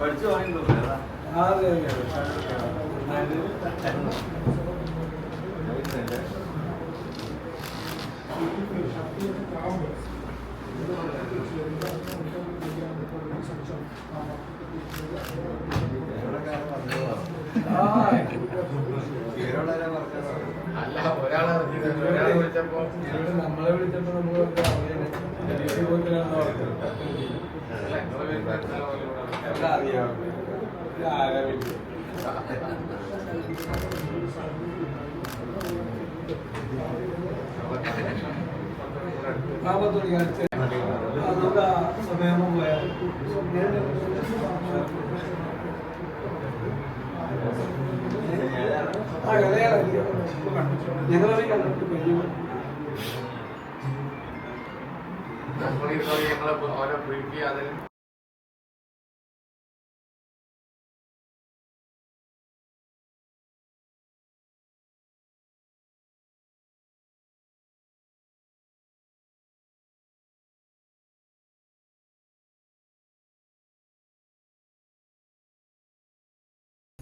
പഠിച്ചു പറയുന്നു അതെ അതെ. അല്ല ഒരാളെ ഒരാളെ വിളിച്ചപ്പോ നമ്മളെ വിളിച്ചപ്പോ നമ്മൾ ഡൽഹി പോയിട്ടാണ് നാപ്പത്തൊന്ന് കാണിച്ച് ഞങ്ങളെ ബ്രീഫ് ചെയ്യാതെ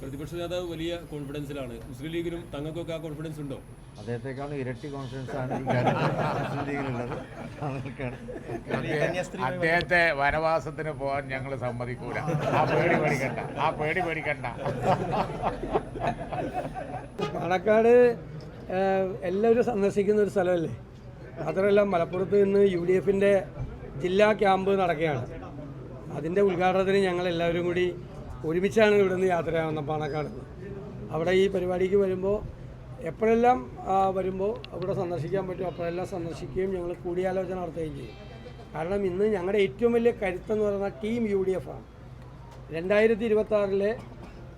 പ്രതിപക്ഷ നേതാവ് വലിയ കോൺഫിഡൻസിലാണ്. മുസ്ലിം ലീഗിനും തങ്ങൾക്കൊക്കെ ആ കോൺഫിഡൻസ് ഉണ്ടോ? അദ്ദേഹത്തെക്കാളും ഇരട്ടി കോൺഫിഡൻസ് ആണ് ഈ കാര്യത്തിൽ മുസ്ലിം ലീഗിനുള്ളത് അദ്ദേഹത്തെ വനവാസത്തിന് പോകാൻ ഞങ്ങൾ സമ്മതിക്കൂല. ആ പേടി പേടിക്കണ്ട. ആ പേടി പേടിക്കണ്ട. പാണക്കാട് എല്ലാവരും സന്ദർശിക്കുന്ന ഒരു സ്ഥലമല്ലേ? മാത്രമല്ല മലപ്പുറത്ത് നിന്ന് യു ഡി എഫിന്റെ ജില്ലാ ക്യാമ്പ് നടക്കുകയാണ്. അതിന്റെ ഉദ്ഘാടനത്തിന് ഞങ്ങൾ എല്ലാവരും കൂടി ഒരുമിച്ചാണ് ഇവിടുന്ന് യാത്രയാവുന്ന പാണക്കാട് നിന്ന്. അവിടെ ഈ പരിപാടിക്ക് വരുമ്പോൾ എപ്പോഴെല്ലാം വരുമ്പോൾ അവിടെ സന്ദർശിക്കാൻ പറ്റും അപ്പോഴെല്ലാം സന്ദർശിക്കുകയും ഞങ്ങൾ കൂടിയാലോചന നടത്തുകയും ചെയ്യും. കാരണം ഇന്ന് ഞങ്ങളുടെ ഏറ്റവും വലിയ കരുത്തെന്ന് പറയുന്ന ടീം യു ഡി എഫ് ആണ്. രണ്ടായിരത്തി ഇരുപത്തി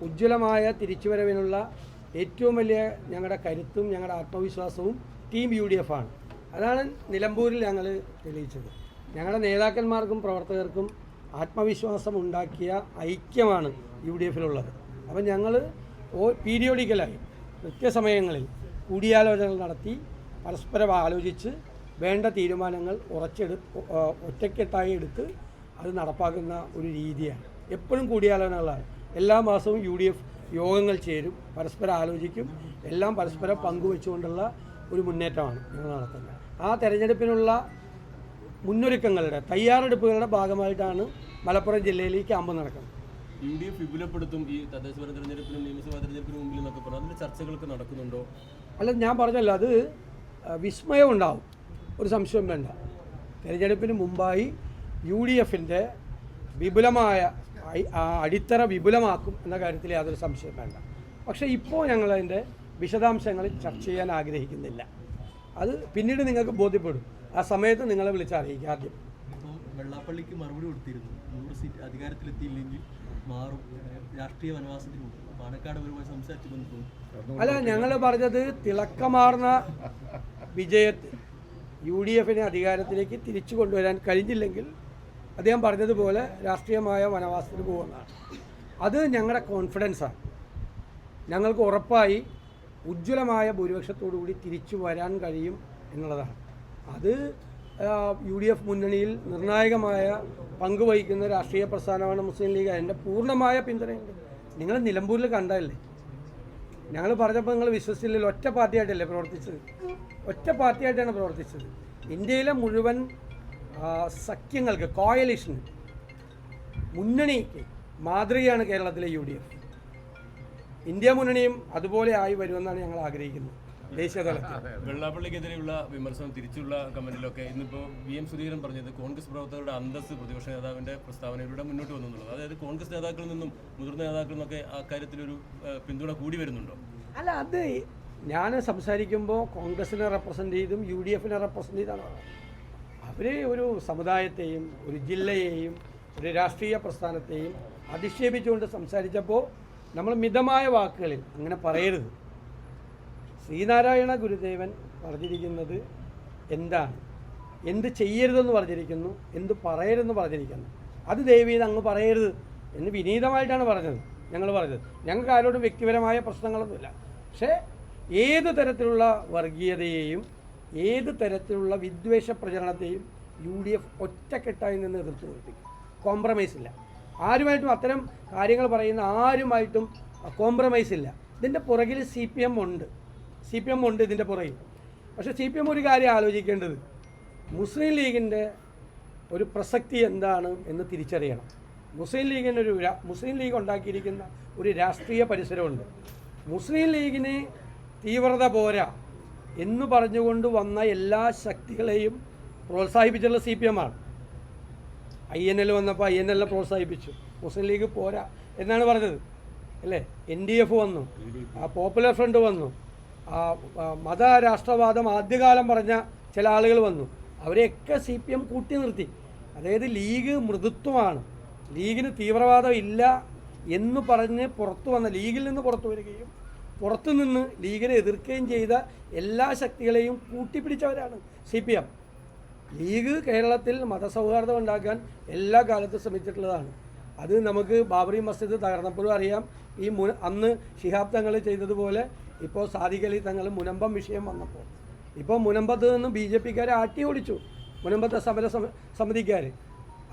ഉജ്ജ്വലമായ തിരിച്ചുവരവിനുള്ള ഏറ്റവും വലിയ ഞങ്ങളുടെ കരുത്തും ഞങ്ങളുടെ ആത്മവിശ്വാസവും ടീം യു ഡി എഫ് ആണ്. അതാണ് നിലമ്പൂരിൽ ഞങ്ങൾ തെളിയിച്ചത്. ഞങ്ങളുടെ നേതാക്കന്മാർക്കും പ്രവർത്തകർക്കും ആത്മവിശ്വാസം ഉണ്ടാക്കിയ ഐക്യമാണ് യു ഡി എഫിലുള്ളത്. അപ്പം ഞങ്ങൾ പീരിയോഡിക്കലായി കൃത്യസമയങ്ങളിൽ കൂടിയാലോചനകൾ നടത്തി പരസ്പരം ആലോചിച്ച് വേണ്ട തീരുമാനങ്ങൾ ഉറച്ചെടു ഒറ്റക്കെട്ടായി എടുത്ത് അത് നടപ്പാക്കുന്ന ഒരു രീതിയാണ്. എപ്പോഴും കൂടിയാലോചനകളാണ്. എല്ലാ മാസവും യു ഡി എഫ് യോഗങ്ങൾ ചേരും പരസ്പരം ആലോചിക്കും എല്ലാം പരസ്പരം പങ്കുവെച്ചുകൊണ്ടുള്ള ഒരു മുന്നേറ്റമാണ് ഞങ്ങൾ നടത്തുന്നത്. ആ തെരഞ്ഞെടുപ്പിനുള്ള മുന്നൊരുക്കങ്ങളുടെ തയ്യാറെടുപ്പുകളുടെ ഭാഗമായിട്ടാണ് മലപ്പുറം ജില്ലയിൽ ഈ ക്യാമ്പ് നടക്കുന്നത്. യു ഡി എഫ് വിപുലപ്പെടുത്തും ഈ തദ്ദേശ തെരഞ്ഞെടുപ്പിനും നിയമസഭാ തെരഞ്ഞെടുപ്പിനും മുമ്പിൽ എന്നൊക്കെ പറഞ്ഞു അതിന്റെ ചർച്ചകളൊക്കെ നടക്കുന്നുണ്ടോ? അല്ല ഞാൻ പറഞ്ഞല്ലോ അത് വിസ്മയം ഉണ്ടാവും. ഒരു സംശയം വേണ്ട. തെരഞ്ഞെടുപ്പിന് മുമ്പായി യു ഡി എഫിന്റെ വിപുലമായ അടിത്തറ വിപുലമാക്കും എന്ന കാര്യത്തിൽ യാതൊരു സംശയം വേണ്ട. പക്ഷേ ഇപ്പോൾ ഞങ്ങളതിന്റെ വിശദാംശങ്ങൾ ചർച്ച ചെയ്യാൻ ആഗ്രഹിക്കുന്നില്ല. അത് പിന്നീട് നിങ്ങൾക്ക് ബോധ്യപ്പെടും. ആ സമയത്ത് നിങ്ങളെ വിളിച്ച് അറിയിക്കുക ആദ്യം. വെള്ളാപ്പള്ളിക്ക് മറുപടി കൊടുത്തിരുന്നു. നൂറ് സീറ്റ് അധികാരത്തിലെത്തിയില്ലെങ്കിൽ മാറും. രാഷ്ട്രീയ വനവാസത്തിന് പോകും പാണക്കാട് അവരുമായി സംസാരിച്ചു ബന്ധു അല്ല ഞങ്ങൾ പറഞ്ഞത് തിളക്കമാർന്ന വിജയത്തിൽ യു ഡി എഫിനെ അധികാരത്തിലേക്ക് തിരിച്ചു കൊണ്ടുവരാൻ കഴിഞ്ഞില്ലെങ്കിൽ അദ്ദേഹം പറഞ്ഞതുപോലെ രാഷ്ട്രീയമായ വനവാസത്തിന് പോകുന്നതാണ്. അത് ഞങ്ങളുടെ കോൺഫിഡൻസാണ് ഞങ്ങൾക്ക് ഉറപ്പായി ഉജ്ജ്വലമായ ഭൂരിപക്ഷത്തോടു കൂടി തിരിച്ചു വരാൻ കഴിയും എന്നുള്ളതാണ്. അത് യു ഡി എഫ് മുന്നണിയിൽ നിർണായകമായ പങ്ക് വഹിക്കുന്ന രാഷ്ട്രീയ പ്രസ്ഥാനമാണ് മുസ്ലിം ലീഗ്. അതിന്റെ പൂർണമായ പിന്തുണയുണ്ട്. നിങ്ങൾ നിലമ്പൂരിൽ കണ്ടതല്ലേ? ഞങ്ങൾ പറഞ്ഞപ്പോൾ നിങ്ങൾ വിശ്വസിച്ചില്ലല്ലോ. ഒറ്റ പാർട്ടിയായിട്ടല്ലേ പ്രവർത്തിച്ചത്? ഒറ്റ പാർട്ടിയായിട്ടാണ് പ്രവർത്തിച്ചത്. ഇന്ത്യയിലെ മുഴുവൻ സഖ്യങ്ങൾക്ക് കോയലിഷന് മുന്നണിക്ക് മാതൃകയാണ് കേരളത്തിലെ യു ഡി എഫ് ഇന്ത്യ മുന്നണിയും അതുപോലെ ആയി വരുമെന്നാണ് ഞങ്ങൾ ആഗ്രഹിക്കുന്നത്. വെള്ളാപ്പള്ളിക്കെതിരെയുള്ള വിമർശനം തിരിച്ചുള്ള കമന്റിലൊക്കെ ഇന്നിപ്പോ വി എം സുധീരൻ പറഞ്ഞത് കോൺഗ്രസ് പ്രവർത്തകരുടെ അന്തസ് പ്രതിപക്ഷ നേതാവിന്റെ പ്രസ്താവനയിലൂടെ മുന്നോട്ട് വന്നു എന്നുള്ളത് അതായത് കോൺഗ്രസ് നേതാക്കളിൽ നിന്നും മുതിർന്ന നേതാക്കളിൽ നിന്നൊക്കെ അക്കാര്യത്തിലൊരു ഒരു പിന്തുണ കൂടി വരുന്നുണ്ടോ? അല്ല അത് ഞാൻ സംസാരിക്കുമ്പോൾ കോൺഗ്രസിനെ റെപ്രസെന്റ് ചെയ്തും യു ഡി എഫിനെ റെപ്രസെന്റ് ചെയ്താണ്. അവർ അവർ ഒരു സമുദായത്തെയും ഒരു ജില്ലയെയും ഒരു രാഷ്ട്രീയ പ്രസ്ഥാനത്തെയും അധിക്ഷേപിച്ചുകൊണ്ട് സംസാരിച്ചപ്പോൾ നമ്മൾ മിതമായ വാക്കുകളിൽ അങ്ങനെ പറയരുത്. ശ്രീനാരായണ ഗുരുദേവൻ പറഞ്ഞിരിക്കുന്നത് എന്താണ്? എന്ത് ചെയ്യരുതെന്ന് പറഞ്ഞിരിക്കുന്നു എന്ത് പറയരുതെന്ന് പറഞ്ഞിരിക്കുന്നു. അത് ദേവി അങ്ങ് പറയരുത് എന്ന് വിനീതമായിട്ടാണ് പറഞ്ഞത്. ഞങ്ങൾ പറഞ്ഞത്. ഞങ്ങൾക്ക് ആരോടും വ്യക്തിപരമായ പ്രശ്നങ്ങളൊന്നുമില്ല. പക്ഷേ ഏത് തരത്തിലുള്ള വർഗീയതയെയും ഏത് തരത്തിലുള്ള വിദ്വേഷ പ്രചരണത്തെയും യു ഡി എഫ് ഒറ്റക്കെട്ടായി നിന്ന് എതിർത്ത് തോൽപ്പിക്കും. കോംപ്രമൈസ് ഇല്ല. ആരുമായിട്ടും അത്തരം കാര്യങ്ങൾ പറയുന്ന ആരുമായിട്ടും കോംപ്രമൈസ് ഇല്ല. ഇതിന്റെ പുറകിൽ സി പി എം ഉണ്ട്. സി പി എം ഉണ്ട് ഇതിന്റെ പുറകിൽ. പക്ഷേ സി പി എം ഒരു കാര്യം ആലോചിക്കേണ്ടത്. മുസ്ലിം ലീഗിന്റെ ഒരു പ്രസക്തി എന്താണ് എന്ന് തിരിച്ചറിയണം. മുസ്ലിം ഒരു മുസ്ലിം ലീഗ് ഉണ്ടാക്കിയിരിക്കുന്ന ഒരു രാഷ്ട്രീയ പരിസരമുണ്ട്. മുസ്ലിം ലീഗിന് തീവ്രത പോരാ എന്ന് പറഞ്ഞുകൊണ്ട് വന്ന എല്ലാ ശക്തികളെയും പ്രോത്സാഹിപ്പിച്ചുള്ള സി പി എം ആണ്. ഐ എൻ എൽ വന്നപ്പോൾ ഐ എൻ എല്ലിനെ പ്രോത്സാഹിപ്പിച്ചു. മുസ്ലിം ലീഗ് പോരാ എന്നാണ് പറഞ്ഞത്. അല്ലേ? എൻ ഡി എഫ് വന്നു. ആ പോപ്പുലർ ഫ്രണ്ട് വന്നു. മത രാഷ്ട്രവാദം ആദ്യകാലം പറഞ്ഞ ചില ആളുകൾ വന്നു. അവരെയൊക്കെ സി പി എം കൂട്ടി നിർത്തി. അതായത് ലീഗ് മൃദുത്വമാണ്. ലീഗിന് തീവ്രവാദം ഇല്ല എന്ന് പറഞ്ഞ് പുറത്തു വന്ന ലീഗിൽ നിന്ന് പുറത്തു വരികയും പുറത്തു നിന്ന് ലീഗിനെ എതിർക്കുകയും ചെയ്ത എല്ലാ ശക്തികളെയും കൂട്ടിപ്പിടിച്ചവരാണ് സി പി എം ലീഗ് കേരളത്തിൽ മതസൗഹാർദ്ദം ഉണ്ടാക്കാൻ എല്ലാ കാലത്തും ശ്രമിച്ചിട്ടുള്ളതാണ്. അത് നമുക്ക് ബാബറി മസ്ജിദ് തകർന്നപ്പോഴും അറിയാം. ഈ മുൻ അന്ന് ശിഹാബ് തങ്ങൾ ചെയ്തതുപോലെ ഇപ്പോൾ സാദിഖ് അലി തങ്ങൾ മുനമ്പം വിഷയം വന്നപ്പോൾ. ഇപ്പോൾ മുനമ്പത്ത് നിന്ന് ബി ജെ പിക്കാരെ ആട്ടി ഓടിച്ചു. മുനമ്പത്തെ സമര സമ- സമിതിക്കാർ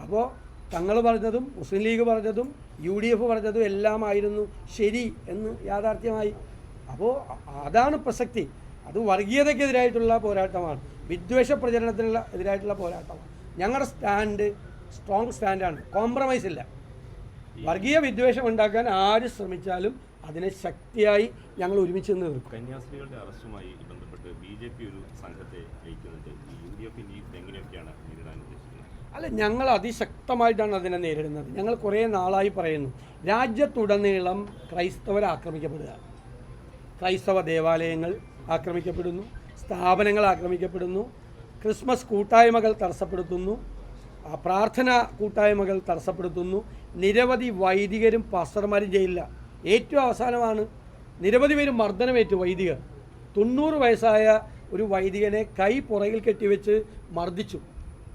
അപ്പോൾ തങ്ങൾ പറഞ്ഞതും മുസ്ലിം ലീഗ് പറഞ്ഞതും യു ഡി എഫ് പറഞ്ഞതും എല്ലാമായിരുന്നു ശരി എന്ന് യാഥാർത്ഥ്യമായി. അപ്പോൾ അതാണ് പ്രസക്തി. അത് വർഗീയതയ്ക്കെതിരായിട്ടുള്ള പോരാട്ടമാണ്. വിദ്വേഷ പ്രചരണത്തിനുള്ള എതിരായിട്ടുള്ള പോരാട്ടമാണ്. ഞങ്ങളുടെ സ്റ്റാൻഡ് സ്ട്രോങ് സ്റ്റാൻഡാണ്. കോംപ്രമൈസ് ഇല്ല. വർഗീയ വിദ്വേഷം ഉണ്ടാക്കാൻ ആര് ശ്രമിച്ചാലും അതിനെ ശക്തിയായി ഞങ്ങൾ ഒരുമിച്ച് നിന്ന് നിൽക്കും കന്യാസ്ത്രീകളുടെ അറസ്റ്റുമായി ബന്ധപ്പെട്ട് ബി ജെ പി ഒരു സംഘത്തെ അയക്കുന്നുണ്ട് ഈ യു ഡി എഫിന്റെ എങ്ങനെയൊക്കെയാണ് നേരിടാൻ ഉദ്ദേശിക്കുന്നത്. അല്ല ഞങ്ങൾ അതിശക്തമായിട്ടാണ് അതിനെ നേരിടുന്നത്. ഞങ്ങൾ കുറേ നാളായി പറയുന്നു രാജ്യത്തുടനീളം ക്രൈസ്തവർ ആക്രമിക്കപ്പെടുക. ക്രൈസ്തവ ദേവാലയങ്ങൾ ആക്രമിക്കപ്പെടുന്നു സ്ഥാപനങ്ങൾ ആക്രമിക്കപ്പെടുന്നു ക്രിസ്മസ് കൂട്ടായ്മകൾ തടസ്സപ്പെടുത്തുന്നു പ്രാർത്ഥന കൂട്ടായ്മകൾ തടസ്സപ്പെടുത്തുന്നു. നിരവധി വൈദികരും പാസ്റ്റർമാരും ജയിലില്ല ഏറ്റവും അവസാനമാണ്. നിരവധി പേര് മർദ്ദനമേറ്റു വൈദികർ. തൊണ്ണൂറ് വയസ്സായ ഒരു വൈദികനെ കൈ പുറകിൽ കെട്ടിവെച്ച് മർദ്ദിച്ചു.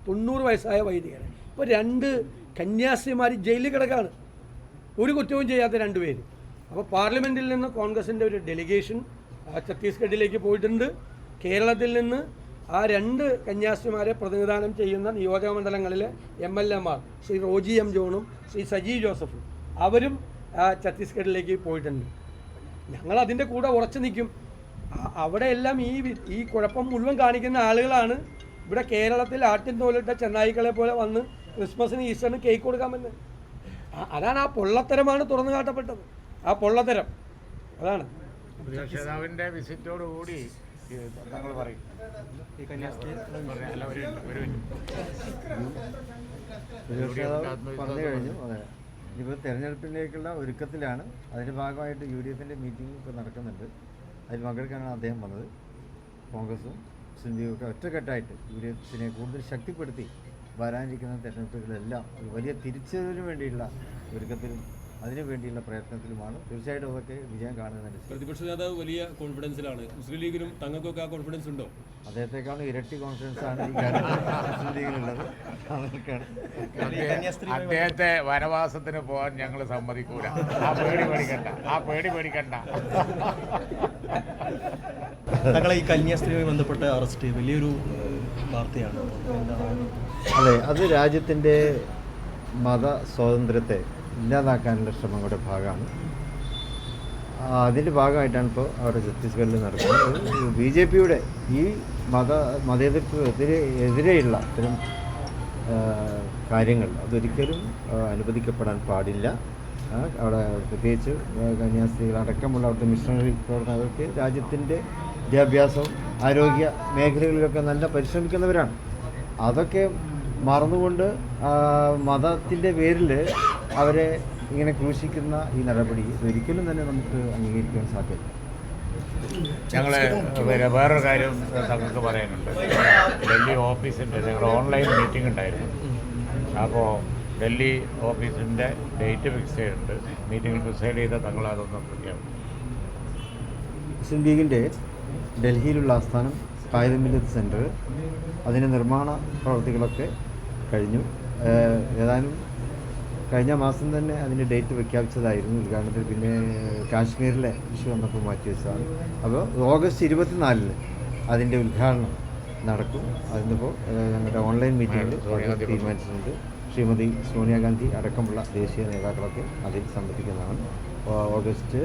തൊണ്ണൂറ് വയസ്സായ വൈദികനെ. ഇപ്പോൾ രണ്ട് കന്യാസ്ത്രീമാർ ജയിലിൽ കിടക്കാണ്. ഒരു കുറ്റവും ചെയ്യാത്ത രണ്ടുപേര് അപ്പോൾ പാർലമെന്റിൽ നിന്ന് കോൺഗ്രസിന്റെ ഒരു ഡെലിഗേഷൻ ഛത്തീസ്ഗഡിലേക്ക് പോയിട്ടുണ്ട്. കേരളത്തിൽ നിന്ന് ആ രണ്ട് കന്യാസ്ത്രീമാരെ പ്രതിനിധാനം ചെയ്യുന്ന നിയോജക മണ്ഡലങ്ങളിലെ എം എൽ എമാർ ശ്രീ റോജി എം ജോണും ശ്രീ സജി ജോസഫും. അവരും ഛത്തീസ്ഗഡിലേക്ക് പോയിട്ടുണ്ട്. ഞങ്ങൾ അതിന്റെ കൂടെ ഉറച്ചു നിൽക്കും. അവിടെ എല്ലാം ഈ ഈ കുഴപ്പം മുഴുവൻ കാണിക്കുന്ന ആളുകളാണ് ഇവിടെ കേരളത്തിൽ ആട്ടിൻ തോലിട്ട ചെന്നായിക്കളെ പോലെ വന്ന് ക്രിസ്മസിന് ഈസ്റ്ററിന് കേക്ക് കൊടുക്കാമെന്ന്. അതാണ് ആ പൊള്ളത്തരമാണ് തുറന്നു കാട്ടപ്പെട്ടത്. ആ പൊള്ളത്തരം. അതാണ്. വിസിറ്റോടുകൂടി തങ്ങൾ പറയും. ഈ കന്യാസ്ത്രീ പറഞ്ഞ- കഴിഞ്ഞു അതെ. ഇപ്പോൾ തെരഞ്ഞെടുപ്പിലേക്കുള്ള ഒരുക്കത്തിലാണ് അതിന്റെ ഭാഗമായിട്ട് യു ഡി എഫിന്റെ മീറ്റിംഗ് ഇപ്പോൾ നടക്കുന്നുണ്ട്. അതിൽ പങ്കെടുക്കാനാണ് അദ്ദേഹം വന്നത്. കോൺഗ്രസും ലീഗും ഒക്കെ ഒറ്റക്കെട്ടായിട്ട് യു ഡി എഫിനെ കൂടുതൽ ശക്തിപ്പെടുത്തി വരാനിരിക്കുന്ന തെരഞ്ഞെടുപ്പുകളെല്ലാം ഒരു വലിയ തിരിച്ചറിവിന് വേണ്ടിയുള്ള ഒരുക്കത്തിലും അതിനു വേണ്ടിയുള്ള പ്രയത്നത്തിലുമാണ്. തീർച്ചയായിട്ടും അതൊക്കെ വിജയം കാണുന്നത് പ്രതിപക്ഷ നേതാവ് വലിയ കോൺഫിഡൻസിലാണ് മുസ്ലിം ലീഗിനും തങ്ങൾക്കൊക്കെ ആ കോൺഫിഡൻസ് ഉണ്ടോ? അദ്ദേഹത്തെക്കാളും ഇരട്ടി കോൺഫിഡൻസ് ആണ് ഈ കാര്യത്തിൽ മുസ്ലിം ലീഗിലുള്ളത്. അദ്ദേഹത്തെ വനവാസത്തിന് പോകാൻ ഞങ്ങൾ സമ്മതിക്കൂല. ആ പേടി പേടിക്കണ്ട. ആ പേടി പേടിക്കണ്ട. തങ്ങളെ ഈ കന്യാസ്ത്രീയുമായി ബന്ധപ്പെട്ട അറസ്റ്റ് വലിയൊരു വാർത്തയാണ്. അതെ അത് രാജ്യത്തിന്റെ മത സ്വാതന്ത്ര്യത്തെ ഇല്ലാതാക്കാനുള്ള ശ്രമങ്ങളുടെ ഭാഗമാണ്. അതിന്റെ ഭാഗമായിട്ടാണ് ഇപ്പോൾ അവിടെ ഛത്തീസ്ഗഡിൽ നടക്കുന്നത്. ബി ജെ പിയുടെ ഈ മത മതേതരത്വ എതിരെ എതിരെയുള്ള ഇത്തരം കാര്യങ്ങൾ അതൊരിക്കലും അനുവദിക്കപ്പെടാൻ പാടില്ല. അവിടെ പ്രത്യേകിച്ച് കന്യാസ്ത്രീകൾ അടക്കമുള്ള അവിടുത്തെ മിഷണറി പ്രവർത്തനങ്ങൾക്ക് രാജ്യത്തിന്റെ വിദ്യാഭ്യാസം ആരോഗ്യ മേഖലകളിലൊക്കെ നല്ല പരിശ്രമിക്കുന്നവരാണ്. അതൊക്കെ മറന്നുകൊണ്ട് മതത്തിന്റെ പേരിൽ അവരെ ഇങ്ങനെ ക്രൂശിക്കുന്ന ഈ നടപടി ഒരിക്കലും തന്നെ നമുക്ക് അംഗീകരിക്കാൻ സാധ്യത ഞങ്ങൾ പിന്നെ വേറൊരു കാര്യം തങ്ങൾക്ക് പറയാനുണ്ട്. ഡൽഹി ഓഫീസിന്റെ ഞങ്ങൾ ഓൺലൈൻ മീറ്റിംഗ് ഉണ്ടായിരുന്നു. അപ്പോൾ ഡൽഹി ഓഫീസിന്റെ ഡേറ്റ് ഫിക്സ് ചെയ്തിട്ടുണ്ട്. മീറ്റിംഗ് ഡിസൈഡ് ചെയ്ത തങ്ങൾ അതൊന്ന് പ്രഖ്യാപിക്കും മുസ്ലിം ലീഗിന്റെ ഡൽഹിയിലുള്ള ആസ്ഥാനം കായിക മില്ലത്ത് സെന്റർ അതിന്റെ നിർമ്മാണ പ്രവർത്തികളൊക്കെ കഴിഞ്ഞു. ഏതാനും കഴിഞ്ഞ മാസം തന്നെ അതിന്റെ ഡേറ്റ് പ്രഖ്യാപിച്ചതായിരുന്നു ഉദ്ഘാടനത്തിൽ. പിന്നെ കാശ്മീരിലെ ഇഷ്യൂ വന്നപ്പോൾ മാറ്റി വെച്ചതാണ്. അപ്പോൾ ഓഗസ്റ്റ് ഇരുപത്തിനാലിന് അതിന്റെ ഉദ്ഘാടനം നടക്കും. അതിനിപ്പോൾ ഞങ്ങളുടെ ഓൺലൈൻ മീറ്റിംഗിൽ തീരുമാനിച്ചിട്ടുണ്ട്. ശ്രീമതി സോണിയാഗാന്ധി അടക്കമുള്ള ദേശീയ നേതാക്കളൊക്കെ അതിൽ സംബന്ധിക്കുന്നതാണ്. ഓഗസ്റ്റ്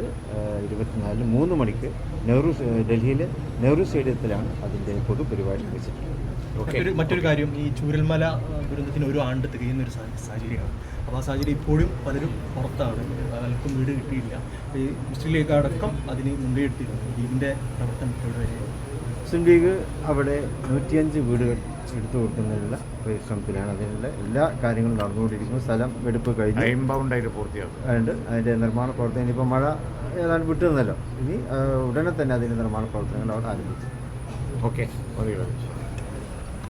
ഇരുപത്തിനാലിന് മൂന്ന് മണിക്ക് നെഹ്റു ഡൽഹിയിലെ നെഹ്റു സ്റ്റേഡിയത്തിലാണ് അതിന്റെ പൊതുപരിപാടി വെച്ചിട്ടുള്ളത്. മറ്റൊരു മറ്റൊരു കാര്യം ഈ ചൂരൽമല ദുരന്തത്തിന് ഒരു ആണ്ട് തികയുന്ന ഒരു സാഹചര്യമാണ്. അപ്പോൾ ആ സാഹചര്യം ഇപ്പോഴും പലരും പുറത്താണ്. പലർക്കും വീട് കിട്ടിയില്ല. ഈ മുസ്ലിം ലീഗ് അടക്കം അതിന് മുൻകൈ എടുത്തിരുന്നു. ലീഗിന്റെ പ്രവർത്തനം ഇവിടെ വരെ? മുസ്ലിം ലീഗ് അവിടെ നൂറ്റിയഞ്ച് വീടുകൾ എടുത്തു കൊടുക്കുന്നതിനുള്ള പരിശ്രമത്തിലാണ് അതിനുള്ള എല്ലാ കാര്യങ്ങളും നടന്നുകൊണ്ടിരിക്കുന്നു. സ്ഥലം എടുപ്പ് കഴിഞ്ഞു ഇമ്പൗണ്ടായിട്ട് ബൗണ്ടായിട്ട് പൂർത്തിയാക്കും. അതുകൊണ്ട് അതിന്റെ നിർമ്മാണ പ്രവർത്തനം ഇനിയിപ്പോൾ മഴ ഏതാണ്ട് വിട്ടുന്നല്ലോ ഇനി ഉടനെ തന്നെ അതിന്റെ നിർമ്മാണ പ്രവർത്തനങ്ങൾ അവിടെ ആരംഭിച്ചു ഓക്കെ